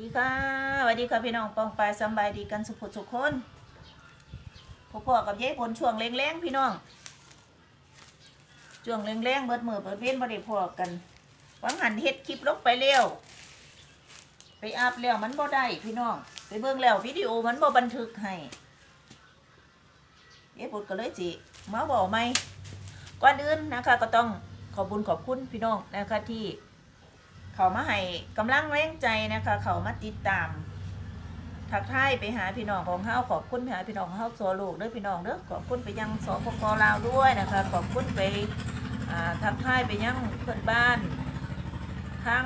ดีค่ะสวัสดีค่ะพี่น้องปองปายสบายดีกันสุขสุขคนพ่อๆกับยายผลช่วงแรงๆพี่น้องช่วงแรงๆเบิดมือเบิดเว้นบ่ได้พอกันวังหันเฮ็ดคลิปลงไปเร็วไปอัพแล้วมันบ่ได้พี่น้องไปเบิ่งแล้ววิดีโอมันบ่บันทึกให้ยายผลก็เลยสิมาบอกไหมก่อนอื่นนะคะก็ต้องขอบคุญขอบคุณพี่น้องนะคะที่ เขามาให้กำลังแรงใจนะคะ เขามาติดตามทักทายไปหาพี่น้องของเฮาขอบคุณไปหาพี่น้องของเฮาสัวโลกด้อพี่น้องเด้อขอบคุณไปยังสปปลาวด้วยนะคะ ขอบคุณไปทักทายไปยังเพื่อนบ้านทั้ง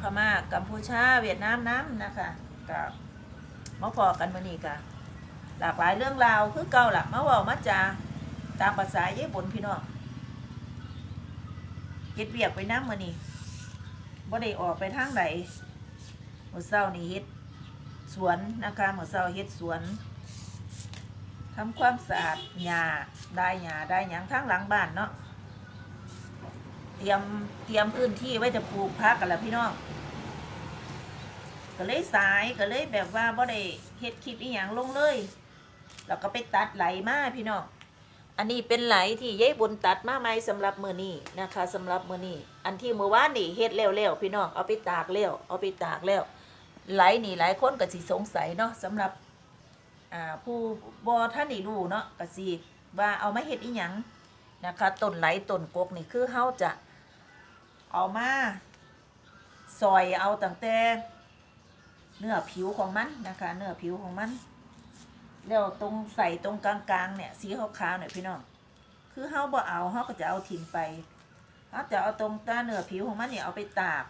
พม่ากัมพูชาเวียดนามน้ำนะคะกับมาพอกันมื้อนี้กะหลากหลายเรื่องราวคือเก่าล่ะมาว้ามาจาตามภาษาเย่บนพี่น้องเก็ดเวียกไปน้ำมื้อนี้ บ่ได้ออกไปทางใดเมื่อเช้านี่เฮ็ดสวนนะคะเมื่อเช้าเฮ็ดสวนทำความสะอาดหญ้าได้หญ้าได้หยังทางหลังบ้านเนาะเตรียมเตรียมพื้นที่ไว้จะปลูกพักกันล้วพี่น้องก็เลยสายก็เลยแบบว่าบ่ได้เฮ็ดคลิปอีหยังลงเลยแล้วก็ไปตัดไหลมาพี่น้อง อันนี้เป็นไหลที่ยายบุญตัดมาไหมสำหรับมือนี้นะคะสำหรับมือนี้อันที่มือวานนี่เฮ็ดแล้วๆพี่น้องเอาไปตากแล้วเอาไปตากแล้วไหลนี่หลายคนก็สิสงสัยเนาะสำหรับอ่าผู้บ่ท่านนี่รู้เนาะก็สิว่าเอามาเฮ็ดอีหยังนะคะต้นไหลต้นกกนี่คือเฮาจะเอามาซอยเอาตั้งแต่เนื้อผิวของมันนะคะ เนื้อผิวของมัน แล้วตรงใส่ตรงกลางๆเนี่ยสีขาวๆเนี่ยพี่น้องคือเฮาบ่เอาเฮาก็จะเอาทิ้งไปเฮาจะเอาตรงตาเนื้อผิวของมันเนี่ยเอาไปตาก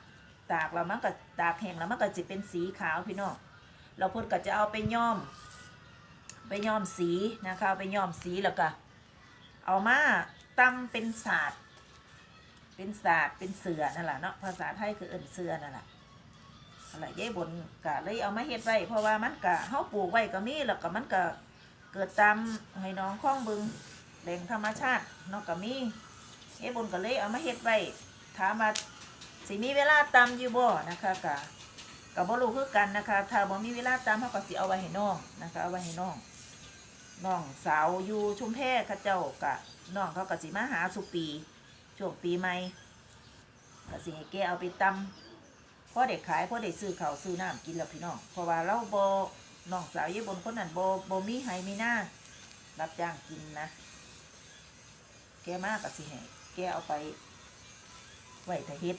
ตากแล้วมันก็ตากแห้งแล้วมันก็จะเป็นสีขาวพี่น้องเราพุ่นก็จะเอาไปย้อม ไปย้อมสีนะคะไปย้อมสีแล้วก็เอามาตำเป็นศาสตร์เป็นศาสตร์เป็นเสือนั่นแหละเนาะภาษาไทยคือเอิ่นเสือนั่นแหละ อะไรยายบนกะเลยเอามาเฮ็ดไว้เพราะว่ามันกะเฮาปลูกไว้ก็มีแล้วก็มันก็เกิดตามให้น้องคล้องบึงแหล่งธรรมชาติเนาะก็มียายบนก็เลยเอามาเฮ็ดไว้ถามว่าสิมีเวลาตำอยู่บ่นะคะกะก็บ่รู้คือกันนะคะ ถ้าบ่มีเวลาตำเฮาก็สิเอาไว้ให้น้องนะคะเอาไว้ให้น้องน้องสาวอยู่ชุมแพเขาเจ้ากะน้องเขาก็สิมาหาสุปีช่วงปีใหม่ก็สิให้แกเอาไปตำ อเด็กขายพอเด็กซื้อเขาซื้อน้ำกินแล้วพี่น้องเพราะว่าเราโบน้องสาวยี่บนคนนั้นโบโบมีไฮมีหน้ารับจ้างกินนะ แกมากกับสิให้แกเอาไปไหว้ถ้าเฮ็ด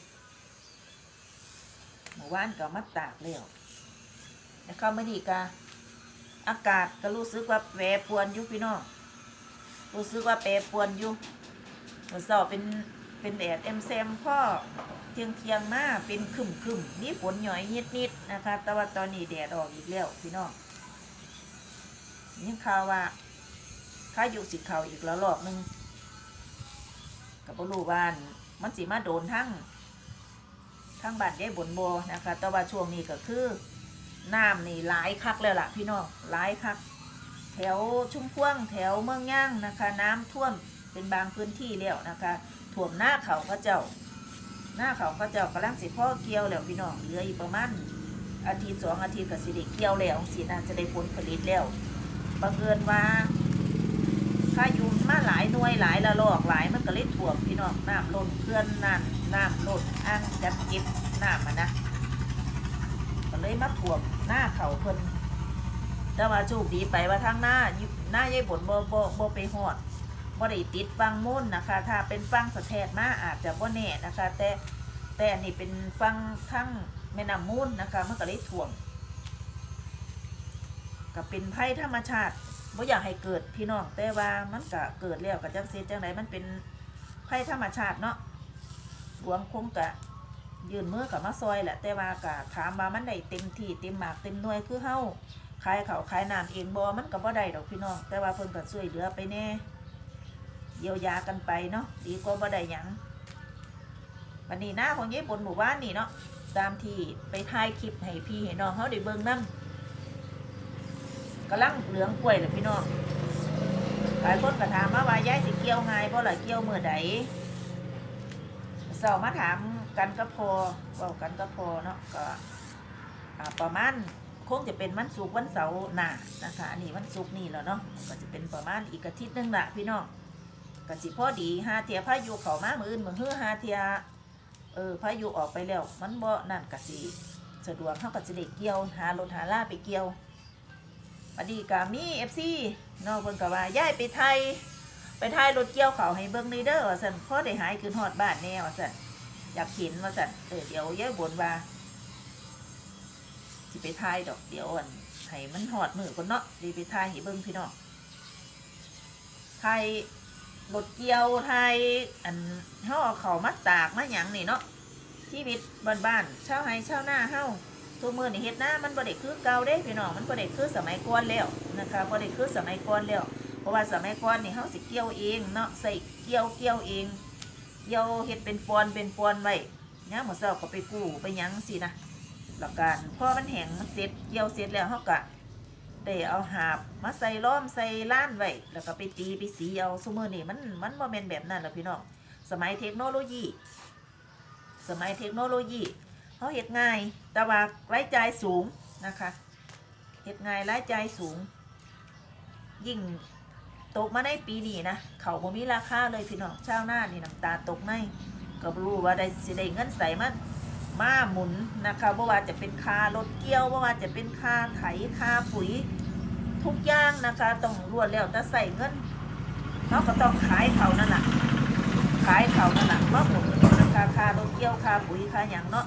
เมื่อวานก็มาตากแล้วแล้วเข้ามาดีกาอากาศก็รู้สึกว่าแปรปวนอยู่พี่น้องรู้สึกว่าแปรปวนอยู่เมื่อเช้าเป็นเป็นแดดเอ็มแซมพ่อ ทียงเทียงมาเป็นคึมคึมนี่ฝนหย่อยนิดนิดนะคะ แต่ว่าตอนนี้แดดออกอีกแล้วพี่น้องนี่ข่าวว่าข้าอยู่สิเขาอีกแล้วรอบนึงกับบรูบ้านมันสิมาโดนทั้งทั้งบ้านได้บนโบนะคะ แต่ว่าช่วงนี้ก็คือน้ำนี่หลายคักแล้วล่ะพี่น้องหลายคัก แถวชุ่มพ่วงแถวเมืองย่างนะคะ น้ำท่วมเป็นบางพื้นที่แล้วนะคะ ท่วมหน้าเขาพระเจ้า หน้าเขาก็เจ้ากำลังสิพ่อเกี่ยวแล้วพี่น้องเหลืออีกประมาณอาทิตย์สองอาทิตย์ก็สิได้เกี่ยวแล้วสิน่าจะได้ผลผลิตแล้วบังเอิญว่าพายุมาหลายหน่วยหลายละลอกหลายมันก็เลยท่วมพี่น้องน้ำล้นเพื่อนน้ำน้ำล้นอ่างจับเก็บน้ำมานะก็เลยมาท่วมหน้าเขาเพิ่นแต่ว่าโชคดีไปว่าทางหน้าหน้ายายบนบ่บ่บ่ไปหอด บ่ได้ติดฟังมุ่นนะคะ ถ้าเป็นฟังสะแทกมาอาจจะบ่แน่นะคะ แต่แต่อันนี่เป็นฟังทั้งแม่น้ำมูลนนะคะมันก็เลยถ่วงก็เป็นภัยธรรมชาติบ่อยากให้เกิดพี่น้องแต่ว่ามันก็เกิดแล้วก็จังซีจังไดมันเป็นภัยธรรมชาติเนาะหลวงคงกะยืนมือกับมาซอยแหละแต่ว่ากะถามว่ามันได้เต็มที่เต็มหมากเต็มหน่วยคือเฮาขายเขาขายน้ำเองบ่มันก็บ่ได้ดอกพี่น้อง แต่ว่าเพิ่นก็ช่วยเหลือไปแน่ เยียวยากันไปเนาะดีกว่าบ่ได้หยังวันนี้หน้าของญี่ปุ่นหมู่บ้านนี่เนาะตามที่ไปถ่ายคลิปให้พี่ให้น้องเขาได้เบิ่งนํกำลังเหลืองกล้วยเลยพี่น้องหลายคนก็ถามมาว่ายายสิเกี่ยวไงบ่ล่ะเกี่ยวมือใดเสาร์มาถามกันก็พอเว้ากันก็พอเนาะก็อ่าประมาณคงจะเป็นวันศุกร์วันเสาร์หน้านะคะอันนี้วันศุกร์นี่แล้วเนาะก็จะเป็นประมาณอีกอาทิตย์หนึงละพี่น้อง ก็สิพอดีหาเทียพายุเข้ามามืออื่นมือฮือหาเทียเออพายุออกไปแล้วมันบ่นั่นก็สิสะดวกเฮาก็สิได้เกี่ยวหารถหาลาไปเกี่ยวบดี้ก็มี FC เนาะเพิ่นก็ว่าย้ายไปไทย ไปถ่ายรถเกี่ยวเขาให้เบิ่งในเด้อว่าซั่นพอได้หายคืนฮอดบ้านแน่ว่าซั่นอยากเห็นว่าซั่นเออเดี๋ยวยายบนว่าสิไปถ่ายดอกเดี๋ยวอันให้มันฮอดมือก่อนเนาะดีไปถ่ายให้เบิ่งพี่น้องถ่าย รถเกี่ยวถ่ายอันเฮาเอเขาวมาตากมาหยังนี่เนาะชีวิตบ้านๆชาวไร่ชาวนาเฮาทุกมื้อนี่เฮ็ดน้ามันบ่ได้คือเก่าเด้พี่น้องมันบ่ได้คือสมัยก่อนแล้วนะคะบ่ได้คือสมัยก่อนแล้วเพราะว่าสมัยก่อนนี่เฮาสิเกี่ยวเองเนาะใส่เกี่ยวเกี่ยวเองเกี่ยวเฮ็ดเป็นปอนเป็นปอนไว้ยามมื้อเช้าก็ไปกู้ไปหยังสินะแล้วกันพอมันแห้งมันเสร็จเกี่ยวเสร็จแล้วเฮาก็ ได้เอาหาบมาใส่ล้อมใส่ล้านไว้แล้วก็ไปตีไปสีเอาซุมื้อนี้มันมันบ่แม่นแบบนั้นล่ะพี่น้องสมัยเทคโนโลยี สมัยเทคโนโลยีเฮาเฮ็ดง่าย แต่ว่ารายจ่ายสูงนะคะเฮ็ดง่ายรายจ่ายสูง ยิ่งตกมาในปีนี้นะเขาบ่มีราคาเลยพี่น้องชาวนานี่น้ำตาตกในก็รู้ว่าได้สิได้เงินใส่มัน มาหมุนนะคะบ่ว่าจะเป็นค่ารถเกี่ยวบ่ว่าจะเป็นค่าไถค่าปุ๋ยทุกอย่างนะคะต้องรวดแล้วแต่ใส่เงินเขาก็ต้องขายเขานั่นแหละขายเขานั่นแหละมาหมุนนะคะค่ารถเกี่ยวค่าปุ๋ยค่าหยังเนาะ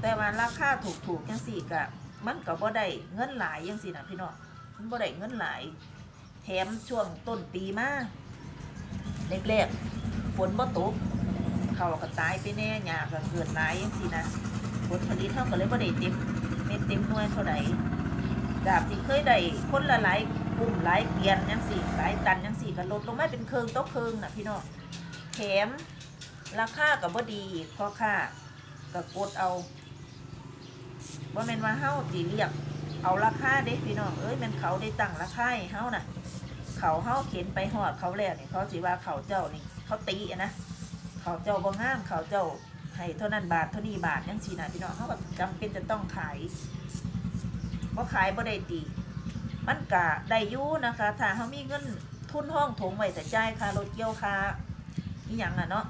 แต่ว่าราคาถูกๆจังสี่ก็มันก็บ่ได้เงินหลายจังสี่นะพี่น้องมันบ่ได้เงินหลาย แถมช่วงต้นปีมาแรกๆฝนบ่ตก เขาก็ตายไปแน่หญ้าก็เกิดหลายจังซี่นะผลผลิตเท่าก็เลยบ่ได้เต็มเม็ดเต็มหน่วยเท่าใดจากที่เคยได้คนละหลายกลุ่มหลายเกียนจังซี่หลายตันจังซี่ก็ลดลงมาเป็นเคิงโต่อเคิงน่ะพี่น้องแถมราคาก็บ่ดีอีกเพราะค่าก็กดเอาบ่แมนว่าเฮาสิเรียกเอาราคาเด้พี่น้องเอ้ยมันเขาได้ตั้งราคาให้เฮาน่ะ เขาเฮาเข็นไปหอดเขาแล้วนี่เขาสิว่าเขาเจ้านี่เขาตีนะ เขาเจ้าบ่งามเขาเจ้าให้เท่านั้นบาทเท่านี้บาทยังสินะพี่น้องเขาก็จำเป็นจะต้องขายบ่ขายบ่ได้ตีมันกะได้ยู่นะคะ ถ้าเขามีเงินทุนห้องถงไว้แต่จ่ายค่ารถเกี่ยวค่าอีหยังอะเนาะ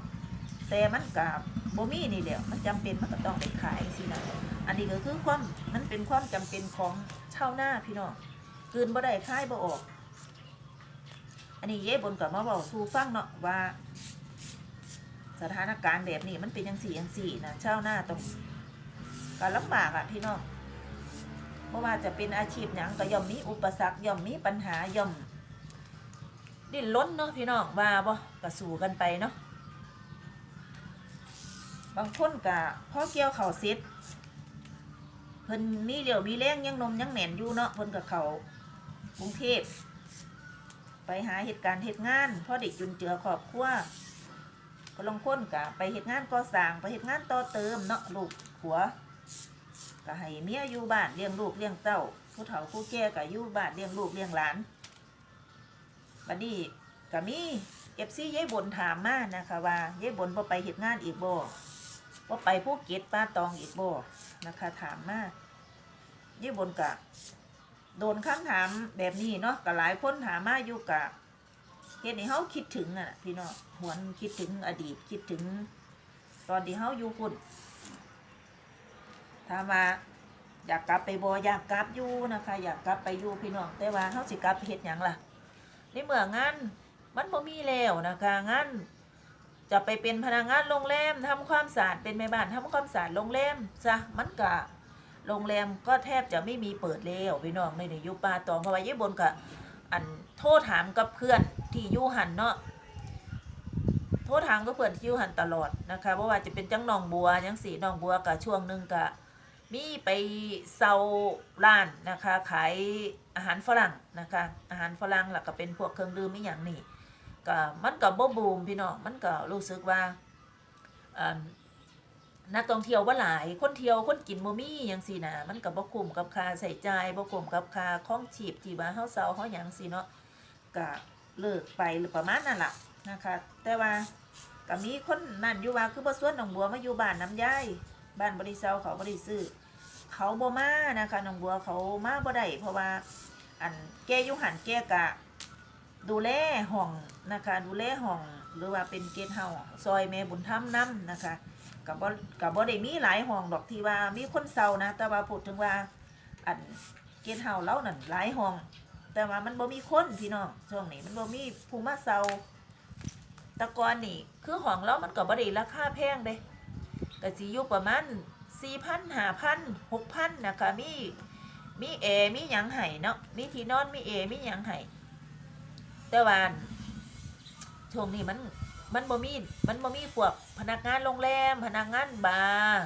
แต่มันกะบ่มีนี่แหละมันจำเป็นมันก็ต้องได้ขายสินะอันนี้ก็คือความมันเป็นความจำเป็นของเช่าวนาพี่น้องกืนบ่ได้คายบ่ออก อันนี้เย่บนกับมาบอกสู่ฟังเนาะว่า สถานการณ์แบบนี้มันเป็นยังสี่ยังสี่นะเช่าวนาต้องการลำบากอะพี่น้องเพราะว่าจะเป็นอาชีพหยังก็ย่อมมีอุปสรรคย่อมมีปัญหาย่อม ดิ้นล้นเนาะพี่น้องว่าบ่ก็สู้กันไปเนาะบางคนก็พอเกี่ยวเข้าวเสร็จเพิ่นมีเดี๋ยวมีแรงยังนมยังแหน่นอยู่เนาะเพิ่นกับเขากรุงเทพไปหาเหตุการณ์เหตุงานพราะเด็กจุนเจือครอบครัว ลองค้นกะไปเหตุงานก่อสร้างไปเหตุงานต่อเติมเนาะลูกผัวก็ให้เมียอยู่บ้านเลี้ยงลูกเลี้ยงเต้า ผู้เฒ่าผู้แก่ก็อยู่บ้านเลี้ยงลูกเลี้ยงหลานบัดนี้ก็มีเอฟซียายบนถามมานะคะว่ายายบนบ่ไปเหตุงานอีกบ่บ่ไปภูเก็ตป้าตองอีกบ่นะคะถามมายี่บนกะโดนคำถามแบบนี้เนาะก็หลายคนถามมาอยู่กะ เฮ็ดให้เฮาคิดถึงอะพี่เนาะหวนคิดถึงอดีตคิดถึง ตอนที่เฮาอยู่พุ่นถามว่าอยากกลับไปบ่อยากกลับอยู่นะคะ อยากกลับไปอยู่พี่น้องแต่ว่าเฮาสิกลับเฮ็ดหยังล่ะในเมื่องานมันบ่มีแล้วนะคะงานจะไปเป็นพนักงานโรงแรมทำความสะอาดเป็นแม่บ้านทำความสะอาดโรงแรมจ้ะมันกะโรงแรมก็แทบจะไม่มีเปิดแล้วพี่น้องในในยุคปาตองเพราะว่าญี่ปุ่นกะอันโทษถามกับเพื่อน ที่ยู่หันเนาะโทษถามกับเพื่อนที่ยู่หันตลอดนะคะเพราะว่าจะเป็นจังหนองบัวยังสีหนองบัวกะช่วงหนึ่งกะมีไปเซาร้านนะคะขายอาหารฝรั่งนะคะอาหารฝรั่งแล้วก็เป็นพวกเครื่องดื่มอีหยังนี่ก็มันก็บ่บูมพี่น้องมันก็รู้สึกว่านักท่องเที่ยวว่าหลายคนเที่ยวคนกินบ่มีหยังซี่นะมันก็บบ่คุ้มกับค่าใช้จ่ายบ่คุ้มกับค่าของชีพที่ว่าเฮาเซาเฮาหยังซี่เนาะก็ เลิกไปหรือประมาณนั้นแหละนะคะ แต่ว่าก็มีคนนั่นอยู่ว่าคือบ่ส่วนหนองบัวมาอยู่บ้านน้ำยายบ้านบ่ได้เซาเขาบ่ได้ซื้อเขาบ่มานะคะน้องบัวเขามาบ่ได้เพราะว่าอันแกยู่หันแกกะ ดูแลห้องนะคะดูแลห้องหรือว่าเป็นเกสต์เฮาซอยแม่บุญธรรมนํนะคะกับบ่กับบ่ได้มีหลายห้องดอกที่ว่ามีคนเซานะแต่ว่าพูดถึงว่าอันเกสต์เฮาส์เรานั่นหลายห้อง แต่ว่ามันบ่มีคนพี่น้องช่วงนี้มันบ่มีผู้มาเซาตะกอนนี่ คือห้องเรามันก็บ่ได้ราคาแพงเด้ก็สิอยู่ประมาณ4,000 5,000 6,000นนะคะมีมีแอมีหยังให้เนาะมีที่นอนมีแอมีหยังให้แต่ว่าช่วงนี้มันมันบ่มีมันบ่มีพวกพนักงานโรงแรม พนักงานบาร์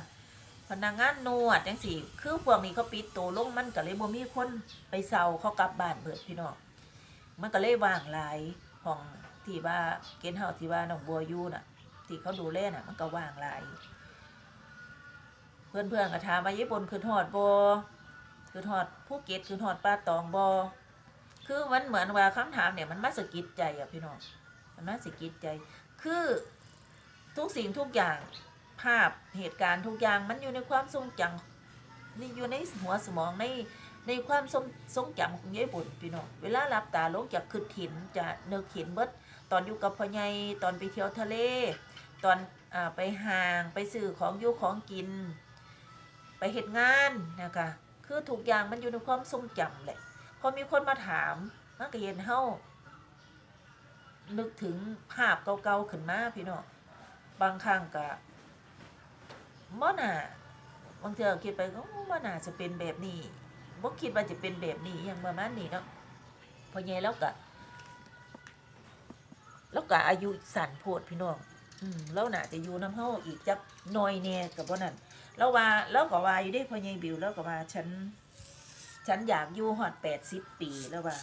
พนักงานนวดจังซี่คือพวกนี้เขาปิดตัวลงมันก็เลยบ่มีคนไปเซาเขากลับบ้านเบิดพี่น้องมันก็เลยว่างหลายห้องที่ว่าเกณฑ์เฮาที่ว่าน้องบัวอยู่น่ะ ที่เขาดูแลน่ะ มันก็ว่างหลาย เพื่อนๆก็ถามว่าญี่ปุ่นคือทอดบ่คือทอดภูเก็ตคือทอดปลาตองบ่คือมันเหมือนว่าคำถามเนี่ยมันมาสะกิดใจอะพี่น้องมันมาสะกิดใจ คือทุกสิ่งทุกอย่าง ภาพเหตุการณ์ทุกอย่างมันอยู่ในความทรงจำนี่อยู่ในหัวสมองในในความทรงทรงจำของญี่ปุ่นพี่น้องเวลาหลับตาลงจากคืดหินจะเนึกเห็นเบิดตอนอยู่กับพ่อใหญ่ตอนไปเที่ยวทะเล ตอนอ่าไปห่างไปซื้อของอยู่ของกิน ไปเหตุงานนะคะคือทุกอย่างมันอยู่ในความทรงจำแหละพอมีคนมาถามมันก็เห็นเฮานึกถึงภาพเก่าๆขึ้นมาพี่น้องบางครั้งก็ บ่น่าบางเทื่อคิดไปก็บ่น่าจะเป็นแบบนี้บ่คิดว่าจะเป็นแบบนี้อย่างประมาณนี้เนาะพอใหญ่แล้วก็แล้วก็อายุสั้นโพดพี่น้องอืมแล้วน่าจะอยู่น้ำเฮาอีกจักหน่อยแน่กับบ่นั่นแล้วว่าแล้วก็ว่าอยู่ได้พอใหญ่บิวแล้วก็ว่าฉันฉันอยากอยู่ฮอดแปดสิบปีแล้วว่า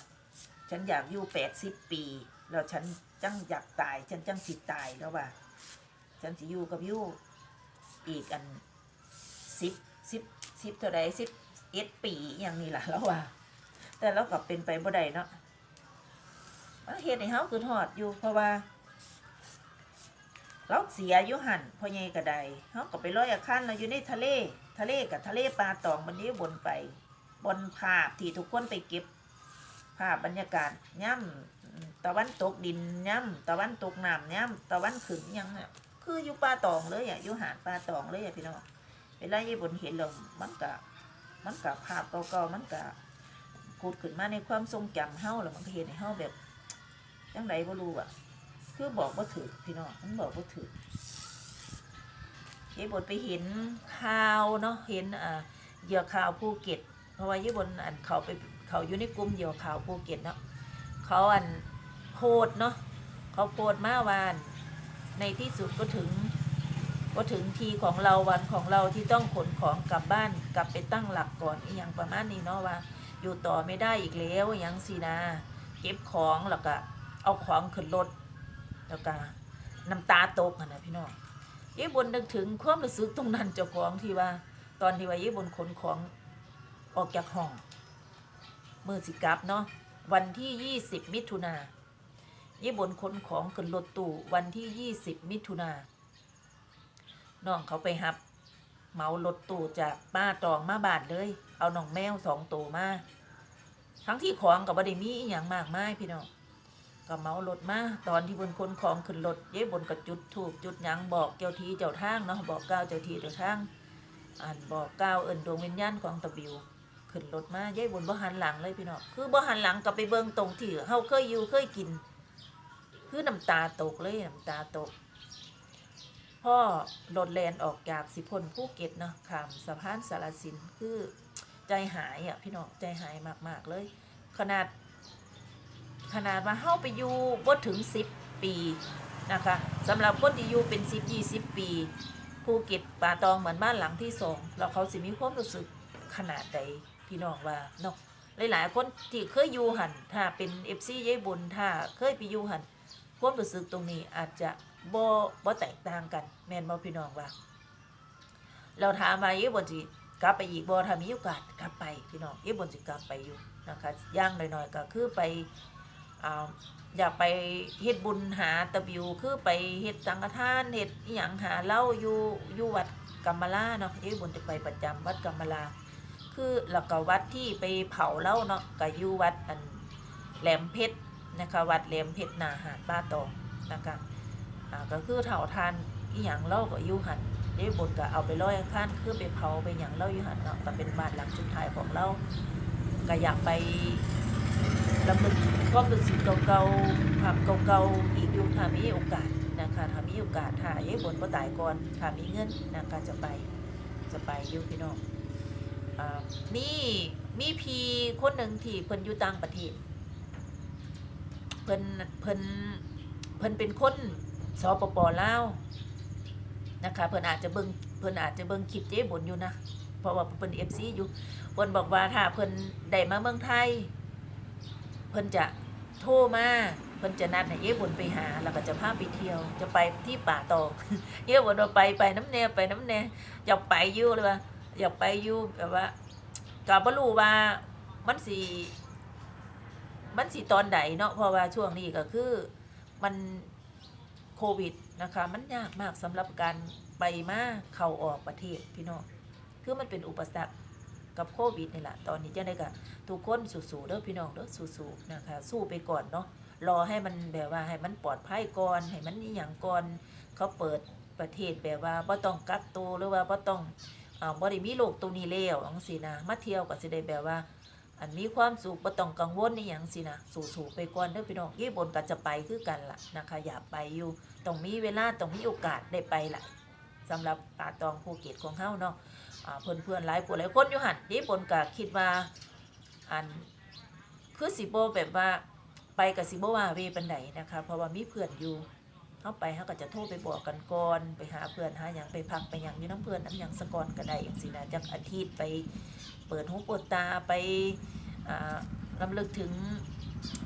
ฉันอยากอยู่แปดสิบปี แล้วฉันจังอยากตาย ฉันจังสิตายแล้วว่า ฉันสิอยู่กับอยู่ อีกอันสิบสิบสิบเท่าไรสิบเอ็ดปีอย่างนี้ล่ะแล้วว่า แต่เราก็เป็นไปบ่ได้เนาะมันเฮ็ดให้เฮาคือทอดอยู่เพราะว่าเราเสียยู่หันพ่อใหญ่ก็ไดเฮาก็ไปลอยอาคารเราอยู่ในทะเล ทะเลกับทะเลปลาตองมันนี้บนไป บนภาพที่ทุกคนไปเก็บ ภาพบรรยากาศย่ำตะวันตกดินย่ำตะวันตกน้ำย่ำตะวันขึ้นยังเนี่ย คืออยู่ปลาตองเลยอะอยู่หาดปลาตองเลยอะพี่น้องเวลาญี่ปุ่นเห็นเรามันก็มันกับภาพเก่าๆมันก็พูดขึ้นมาในความทรงจำเฮาแล้วมันก็เห็นให้เฮาแบบจังไดบ่รู้อะ คือบอกว่าถือพี่น้องมันบอกว่าถือยี่บนไปเห็นข่าวเนาะเห็นอ่าเหยื่อข่าวภูเก็ต เพราะว่ายี่บนอันเขาไปเขาอยู่ในกลุ่มเหยื่อข่าวภูเก็ตเนาะเขาอันโพดเนาะเขาโพดมาวาน ในที่สุดก็ถึง ก็ถึงทีของเราวันของเราที่ต้องขนของกลับบ้านกลับไปตั้งหลักก่อนอย่างประมาณนี้เนาะว่า อยู่ต่อไม่ได้อีกแล้วอย่างสีนาเก็บของแล้วก็เอาของขึ้นรถแล้วก็น้ำตาตกอะนะพี่น้องเย้บนนึกถึงความรู้สึกตรงนั้นเจ้าของที่ว่า ตอนที่ว่าเย้บนขนของออกจากห้องมือสิกับเนาะวันที่ยี่สิบมิถุนา ย้บนขนของขึ้นรถตู้วันที่ยี่สิบมิถุนาน้องเขาไปหับเมารถตู้จากป้าตองมาบาทเลย เอาน้องแมวสองตัวมา ทั้งที่ของกับบไดมีอย่างมากมายพี่น้องก็เมารถมาตอนที่บนคนของขึ้นรถเย้บนก็จุดถูกจุดยังบอกเจ้าทีเจ้าทางเนาะบอกกล่าวเจ้าทีเจ้าทางอ่านบอกกล่าวเอินดวงวิญญาณของตะบิวขึ้นรถมาเย้บนบ่หันหลังเลยพี่น้องคือบ่หันหลังกลับไปเบิ่งตรงที่เฮาเคยอยู่เคยกิน คือน้ำตาตกเลยน้ำตาตก พ่อรถแลนออกจากสิพลภูเก็ตเนาะข้ามสะพานสารสินคือใจหายอะพี่น้องใจหายมาก ๆ เลย ขนาด ขนาดว่าเฮาไปอยู่บ่ถึง10ปีนะคะสำหรับคนที่อยู่เป็น10 20ปีภูเก็ตป่าตองเหมือนบ้านหลังที่สองแล้วเขาสิมีความรู้สึกขนาดใดพี่น้องว่าเนาะหลายๆคนที่เคยอยู่หันถ้าเป็น FC ยายบุญถ้าเคยไปอยู่หัน ความรู้สึกตรงนี้อาจจะบ่บ่แตกต่างกันแม่นบ่พี่น้องว่า เราถามว่ายายบุญสิกลับไปอีกบ่ถ้ามีโอกาสกลับไปพี่น้องยายบุญสิกลับไปอยู่นะคะย่างน้อยๆก็คือไปอ่าอยากไปเฮ็ดบุญหาตะบิวคือไปเฮ็ดสังฆทานเฮ็ดอหยังหาเล้าอยู่อยู่วัดกำมะลาเนาะเอ้บุญจะไปประจำวัดกำมะลาคือแล้วก็วัดที่ไปเผาเล่าเนาะก็อยู่วัดอันแหลมเพชร นะคะวัดแหลมเพชรนาหาดบ้าตองนะคะอ่าก็คือเถาทานอีหยังเล่าก็อยู่หันได้บนก็เอาไปลอยอังคานคือไปเผาไปหยังเล่าอยู่หันเนาะก็เป็นบ้านหลังสุดท้ายของเราก็อยากไปลำลึกความรู้สึกเก่าๆภาพเก่าๆอีกอยู่ถ้ามีโอกาสนะคะถ้ามีโอกาสถ้าเย้บนบ่ตายก่อนถ้ามีเงินนะคะจะไปจะไปอยู่พี่น้องอ่มีมีพีคนหนึ่งที่เพิ่นอยู่ต่างประเทศ เพิ่นเพิ่นเพิ่นเป็นคนสปปลาวนะคะเพิ่นอาจจะเบิ่งเพิ่นอาจจะเบิ่งคลิปเจ๊บนอยู่นะเพราะว่าเพิ่น FC อยู่เพิ่นบอกว่าถ้าเพิ่นได้มาเมืองไทย เพิ่นจะโทรมาเพิ่นจะนัดให้เย้บนไปหา แล้วก็จะพาไปเที่ยว จะไปที่ป่าตองเย้บนว่าไปไปน้ำแน่ไปน้ำแน่อยากไปอยู่เลยว่าอยากไปอยู่แบบว่าก็บ่รู้ว่ามันสิ มันสิตอนใดเนาะเพราะว่าช่วงนี้ก็คือมันโควิดนะคะ มันยากมากสำหรับการไปมาเข้าออกประเทศพี่น้องคือมันเป็นอุปสรรคกับโควิดนี่แหละตอนนี้จะได้ก็ทุกคนสู้ๆเด้อพี่น้องเด้อสู้ๆนะคะ สู้ไปก่อนเนาะรอให้มันแบบว่าให้มันปลอดภัยก่อนให้มันนี่อย่างก่อนเขาเปิดประเทศแบบว่าบ่ต้องกักตัวหรือว่าบ่ต้องอ่าบ่ได้มีโรคตัวนี้แล้วจังซี่นะมาเที่ยวก็สิได้แบบว่า อันมีความสุขบ่ต้องกังวลอีหยังสินะสู้ๆไปก่อนเด้อพี่น้องยี่บนก็จะไปคือกันล่ะนะคะอยากไปอยู่ต้องมีเวลาต้องมีโอกาสได้ไปล่ะสำหรับป่าตองภูเก็ตของเฮาเนาะอ่าเพื่อนๆหลายผู้หลายคนอยู่หันยี่บนก็คิดว่าอันคือสิบ่แบบว่าไปกับสิบ่ว่าเวปานใดนะคะเพราะว่ามีเพื่อนอยู่ เข้าไปเขาก็จะโทรไปบอกกันก่อนไปหาเพื่อนหาอย่างไปพักไปอย่างอยู่น้ำเพื่อนน้ำหยังสกอนก็ได้อย่างสินะจากอาทิตย์ไปเปิดหูเปิดตาไปอ่าลำลึกถึง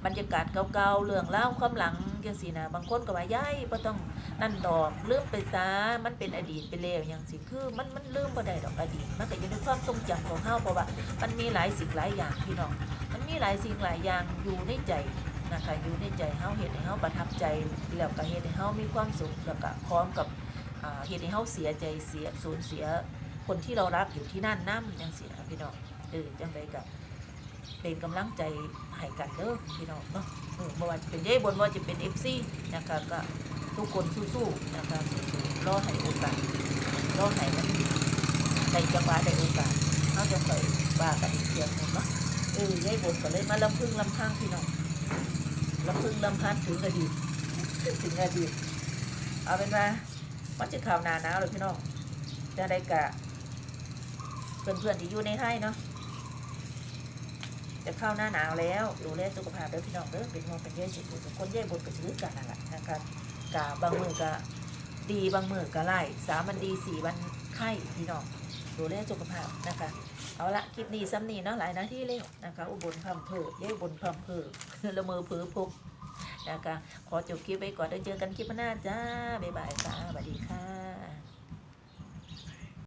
บรรยากาศเก่าๆเรื่องเล่าความหลังอย่างสินะบางคนก็ว่าย้ายบ่ต้องนั่นดอกลืมไปซะมันเป็นอดีตไปแล้วอย่างสิคือมันมันลืมบ่ได้ดอกอดีตมันก็อยู่ในความทรงจำของเฮาเพราะว่ามันมีหลายสิ่งหลายอย่างพี่น้องมันมีหลายสิ่งหลายอย่างอยู่ในใจ นะคะอยู่ในใจเฮาเฮ็ดให้เฮาประทับใจแล้วก็เฮ็ดให้เฮามีความสุขแล้วก็พร้อมกับเฮ็ดให้เฮาเสียใจเสียสูญเสียคนที่เรารักอยู่ที่นั่นนำจังซี่นะพี่น้องเออจังไดก็เป็นกำลังใจให้กันเด้อพี่น้องเนาะเออบ่ว่าจะเป็นยายบนว่าจะเป็น FC นะคะก็ทุกคนสู้ๆนะคะสู้ๆรอให้โอกาสรอให้มันได้จังหวะได้โอกาสเฮาจะค่อยว่ากันอีกเทื่อหนึงเนาะเออยายบนก็เลยมาลำพึงลำพังพี่น้อง ลำพึงลำพันถึงอดีตถึงอดีตเอาเป็นว่ามันจะข่าวหนาหนาวเลยพี่น้องจะได้กะเพื่อนๆที่อยู่ในไห้เนาะจะเข้าหน้าหนาวแล้วดูแลสุขภาพเด้อพี่น้องเด้อเป็นห่วงเป็นเยอะสุดคนแย่บนกระชื้อกันนั่นแหละนะครับกะบางมือกะดีบางมือกะไล่สามวันดีสี่วันไข้พี่น้อง ดูแลสุขภาพนะคะ เอาละคลิปนี้ซ้ำนี้เนาะหลายนาที่เร็วนะคะ อุบลพรมเพอเย่อุบลพรมเพอละเมอเผือพบนะคะ ขอจบคลิปไปก่อนได้เจอกันคลิปหน้าจ้า บ๊ายบายจ้าสวัสดีค่ะ